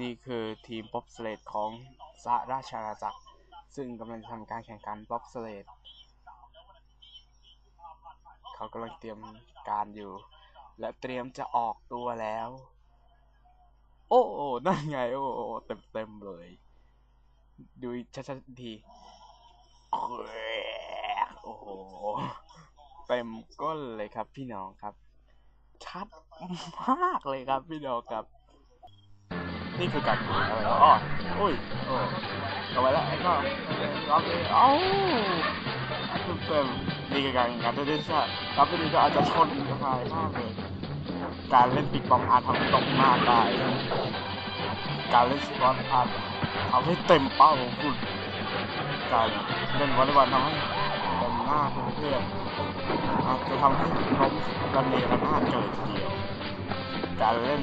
นี่คือทีมป๊อปสเลดของสหราชอาณาจักร ซึ่งกำลังทำการแข่งขันป๊อปสเลดเขากำลังเตรียมการอยู่ และเตรียมจะออกตัวแล้ว โอ้โอ้นั่นไง โอ้เต็มเต็มๆเลย ดูชัดๆอีกทีโอ้โหเต็มก้นเลยครับพี่น้องครับ ชัดมากเลยครับพี่น้องครับ นี่คือการดูอะไรอ๋ออุ้ยโอ้เอาไว้แล้วไอ้ก็รับเลยเอ้าเต็มนี่คือการแข่งขันด้วยดิซ่รับไปดีก็อาจจะชนกระพายมากเลยการเล่นปิกปองอาจทำให้ตกมากได้การเล่นสควอตอาจทำให้เต็มเป้าของคุณการเล่นวอลเลย์บอลทำให้เต็มหน้าเพื่อนอาจจะทำให้ล้มระเนระนาดเกิดทีเดียว การเล่น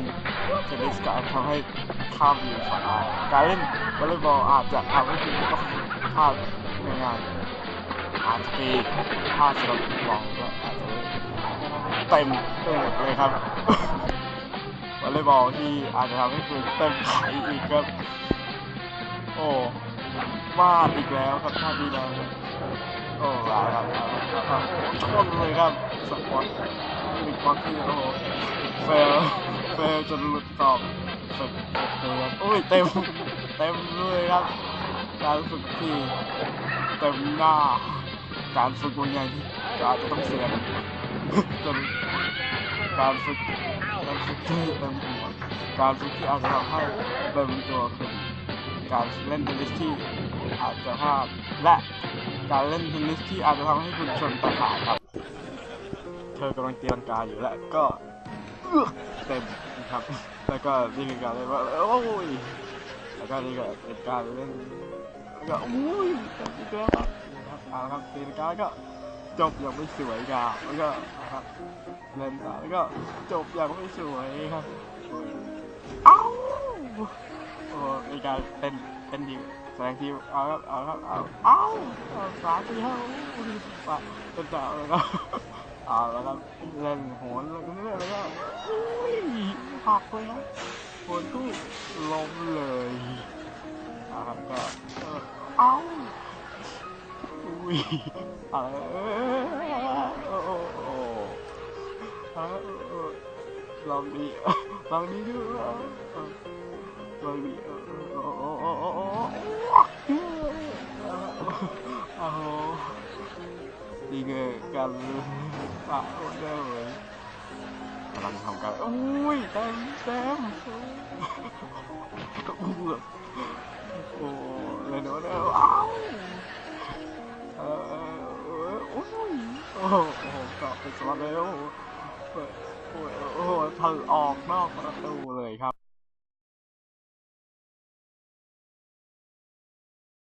เทนนิสก็อาจทำให้ข้ามวิวฝันได้การเล่นวอลเลย์บอลอาจจะทำให้คุณต้องข้ามง่ายๆอาจจะมีพลาดสำหรับฟุตบอลก็อาจจะเต็มไปหมเลยครับวอลเลย์บอลที่อาจจะทำให้คุณเต็มไขอีกครับ โอ้วาอีกแล้วครับท่าดีแล้วโอ้ลาครับเอาละครับชนเลยครับสปอร์ต บิ๊กบอลที่โอ้โหเฟลเฟลจนหลุดตอบสุดเลยครับโอ้ยเต็มเต็มเลยครับ การฝึกที่เต็มหน้า การฝึกบางอย่างที่อาจจะต้องเสียจนการฝึกการฝึกที่เต็มหัวการฝึกที่อาจจะทำให้เต็มตัวขึ้นการเล่นเทนนิสที่อาจจะพลาดและการเล่นเทนนิสที่อาจจะทำให้คุณชนตะขาบครับ เธอกำลังตีลังกาอยู่และก็เต็มนะครับ แล้วก็นี่คือการเล่นว่าโอ้ยแล้วก็นี่ก็เป็นการเล่นแล้วก็อุ้ยเต็มอีกแล้วนะครับเอาละครับตีลังกาแล้วก็จบอย่างไม่สวยงามแล้วก็นะครับเล่นต่อแล้วก็จบอย่างไม่สวยครับเอ้าโอ้มีการเต้นเต้นดีแสดงทีเอาครับเอาครับเอาเอาสามทีเอาปะเต้นต่อแล้วก็ อาแล้วครับเล่นโหนแล้วก็เรื่อยๆแล้วก็อุ้ยหักเลยครับโหนตู้ล้มเลยเอาก็เออเอาอุ้ยอะไรโอ้โอ้โอ้ลองดีลองดีดูลองดีเออโอ้โอ้โอ้โอ้โอ้ โอ้โหนี่คือการปะเลยกำลังทำการอุ้ยเต็มเต็มโอ้เลยโน้ตอ้าวเออโอ้ยโอ้โหกลับไปสอนเลยโอ้โหโอ้โหทะออกนอกประตูเลยครับ